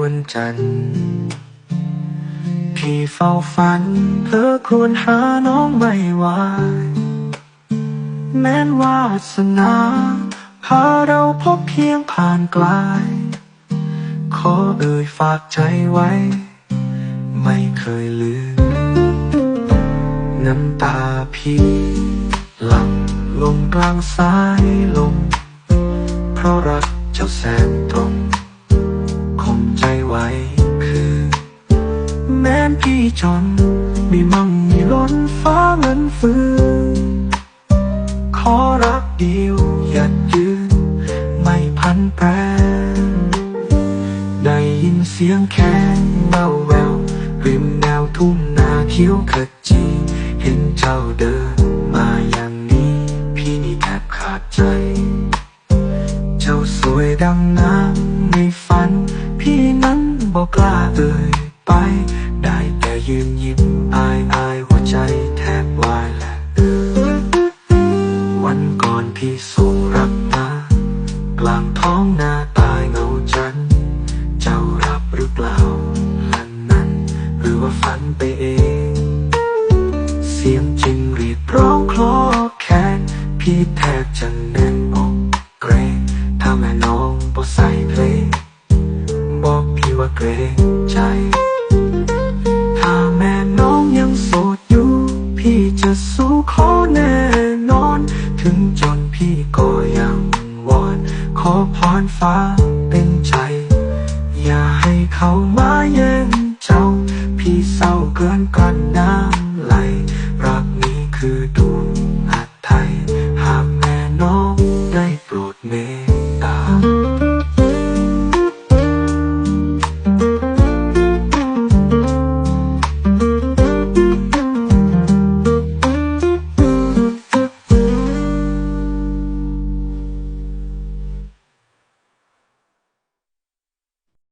วนจันทร์พี่เฝ้าฝันเธอควรหาน้องไม่ไหวแม้นวาสนาพาเราพบเพียงผ่านไกลขอเอ่ยฝากใจไว้ ไม่เคยลืม น้ำตาพี่หลังลงกลางสายลมเพราะรักเจ้าแสนตรง ไว้คือ แม้นพี่จนมีมั่งมีล้นฟ้าเงินฟื้นขอรักเดียวหยัดยืน ไม่พันแปรได้ยินเสียงแค้นแววแววริมแนวทุ่งนาเขียวขจี เห็นเจ้าเดินมาอย่างนี้ พี่นี่แทบขาดใจ เจ้าสวยดังน้ำ บอกกล้าเอ่ยไป ได้แต่ยืนยิ้มอายอายหัวใจแทบวายแหละวันก่อนพี่ส่งรักมากลางท้องนาตายเงาจัน เจ้ารับหรือเปล่าลันนั้น หรือว่าฝันไปเอง เสียงจริงรีดร้องคลอแค้นพี่แทบจะแน่นอกเกรง ว่าเกรงใจ ถ้าแม่น้องยังโสดอยู่ พี่จะสู้ขอแน่นอน ถึงจนพี่ก็ยังวอน ขอพรฟ้าเป็นใจ อย่าให้เขามาแย่งเจ้า พี่เศร้าเกินกันน้ำไหล รักนี้คือดวงอาจไทย หากแม่น้องได้โปรดเมตตา